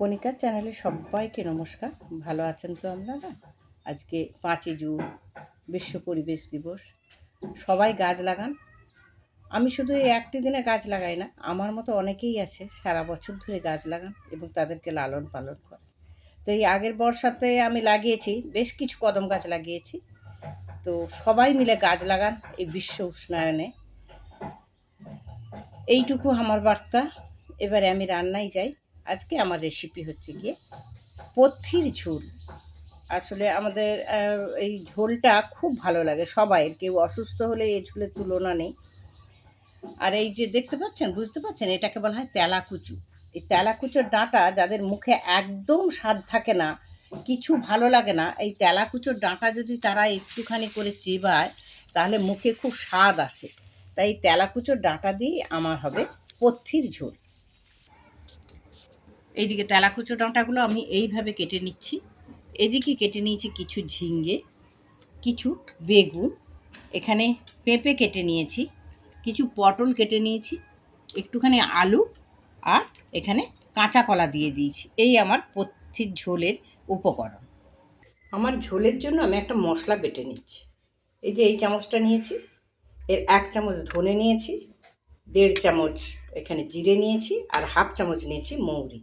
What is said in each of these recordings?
কণিকার চ্যানেলে সবাইকে নমস্কার। ভালো আছেন তো আপনারা? আজকে পাঁচই জুন, বিশ্ব পরিবেশ দিবস। সবাই গাছ লাগান। আমি শুধু এই একটি দিনে গাছ লাগাই না, আমার মতো অনেকেই আছে সারা বছর ধরে গাছ লাগান এবং তাদেরকে লালন পালন করে। তো এই আগের বর্ষাতে আমি লাগিয়েছি, বেশ কিছু কদম গাছ লাগিয়েছি। তো সবাই মিলে গাছ লাগান এই বিশ্ব উষ্ণায়নে। এইটুকু আমার বার্তা। এবারে আমি রান্নাই যাই। আজকে আমার রেসিপি হচ্ছে গিয়ে পথির ঝোল। আসলে আমাদের এই ঝোলটা খুব ভালো লাগে সবাইয়ের, কেউ অসুস্থ হলে এই ঝোলের তুলনা নেই। আর এই যে দেখতে পাচ্ছেন, বুঝতে পাচ্ছেন? এটাকে বলা হয় তেলাকুচু। এই তেলাকুচোর ডাঁটা যাদের মুখে একদম স্বাদ থাকে না, কিছু ভালো লাগে না, এই তেলাকুচোর ডাঁটা যদি তারা একটুখানি করে চেবায়, তাহলে মুখে খুব স্বাদ আসে। তাই তেলাকুচোর ডাঁটা দিয়েই আমার হবে পথির ঝোল। এইদিকে তেলাকুচো ডাঁটাগুলো আমি এইভাবে কেটে নিচ্ছি। এদিকে কেটে নিয়েছি কিছু ঝিঙ্গে কিছু বেগুন, এখানে পেঁপে কেটে নিয়েছি, কিছু পটল কেটে নিয়েছি, একটুখানি আলু আর এখানে কাঁচা কলা দিয়ে দিয়েছি। এই আমার পথির ঝোলের উপকরণ। আমার ঝোলের জন্য আমি একটা মশলা বেটে নিচ্ছি। এই যে এই চামচটা নিয়েছি, এর এক চামচ ধনে নিয়েছি, দেড় চামচ এখানে জিরে নিয়েছি, আর হাফ চামচ নিয়েছি মৌরি।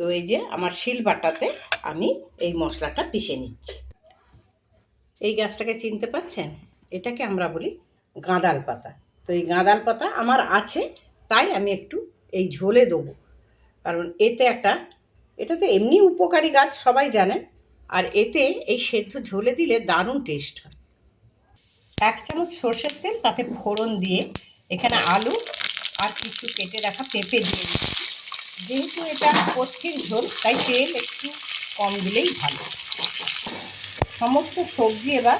তো এই যে আমার শিলবাটাতে আমি এই মশলাটা পিষে নিচ্ছি। এই গাছটাকে চিনতে পাচ্ছেন? এটাকে আমরা বলি গাঁদাল পাতা। তো এই গাঁদাল পাতা আমার আছে, তাই আমি একটু এই ঝোলে দেবো। কারণ এতে একটা, এটা তো এমনি উপকারী গাছ, সবাই জানেন। আর এতে এই সেদ্ধ ঝোলে দিলে দারুণ টেস্ট হয়। এক চামচ সর্ষের তেল, তাতে ফোড়ন দিয়ে এখানে আলু আর কিছু কেটে রাখা পেঁপে দিয়ে দিচ্ছি। যেহেতু এটা কঠিন ঝোল, তাই তেল একটু কম দিলেই ভালো। সমস্ত সবজি এবার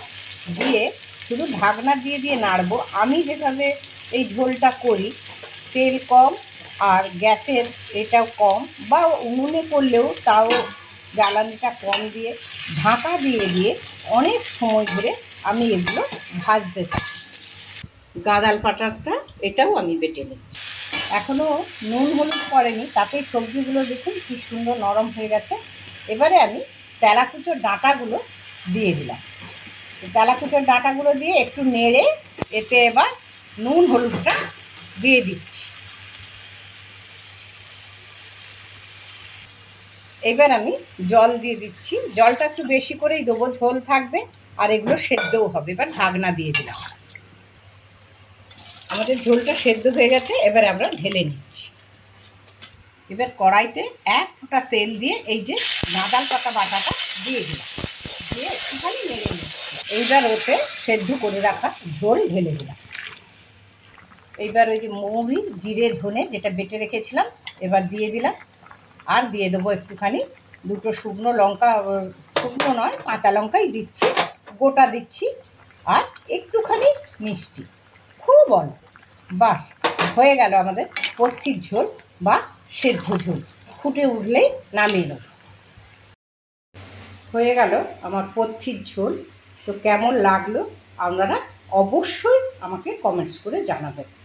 দিয়ে শুধু ঢাকনা দিয়ে দিয়ে নাড়বো। আমি যেভাবে এই ঝোলটা করি, তেল কম আর গ্যাসের এটাও কম বা উনুনে করলেও তাও জ্বালানিটা কম দিয়ে ঢাকা দিয়ে দিয়ে অনেক সময় ধরে আমি এগুলো ভাজতে থাকি। গাদাল পাটাটা এটাও আমি বেটে নিচ্ছি। এখনও নুন হলুদ পড়েনি, তাতে সবজিগুলো দেখুন কি সুন্দর নরম হয়ে গেছে। এবারে আমি তেলাকুচোর ডাঁটাগুলো দিয়ে দিলাম। তেলাকুচোর ডাঁটাগুলো দিয়ে একটু নেড়ে এতে এবার নুন হলুদটা দিয়ে দিচ্ছি। এবার আমি জল দিয়ে দিচ্ছি। জলটা একটু বেশি করেই দেবো, ঝোল থাকবে আর এগুলো সেদ্ধও হবে। এবার ঢাকনা দিয়ে দিলাম। আমাদের ঝোলটা সেদ্ধ হয়ে গেছে, এবার আমরা ঢেলে নিচ্ছি। এবার কড়াইতে এক ফোঁটা তেল দিয়ে এই যে নাদাল পাতা বাটাটা দিয়ে দিলাম। দিয়ে একটুখানি নেড়ে নিচ্ছি এইবার ওতে সেদ্ধ করে রাখা ঝোল ঢেলে দিলাম। এইবার ওই যে মৌরি, জিরে, ধনে যেটা বেটে রেখেছিলাম, এবার দিয়ে দিলাম। আর দিয়ে দেবো একটুখানি দুটো শুকনো লঙ্কা শুকনো নয়, কাঁচা লঙ্কাই দিচ্ছি, গোটা দিচ্ছি, আর একটুখানি মিষ্টি, খুব অল্প। বাস হয়ে গেল আমাদের পথিক ঝোল বা সেদ্ধ ঝোল। ফুটে উঠলেই নামিয়ে নেব। হয়ে গেল আমার পথির ঝোল। তো কেমন লাগল আপনারা অবশ্যই আমাকে কমেন্টস করে জানাবেন।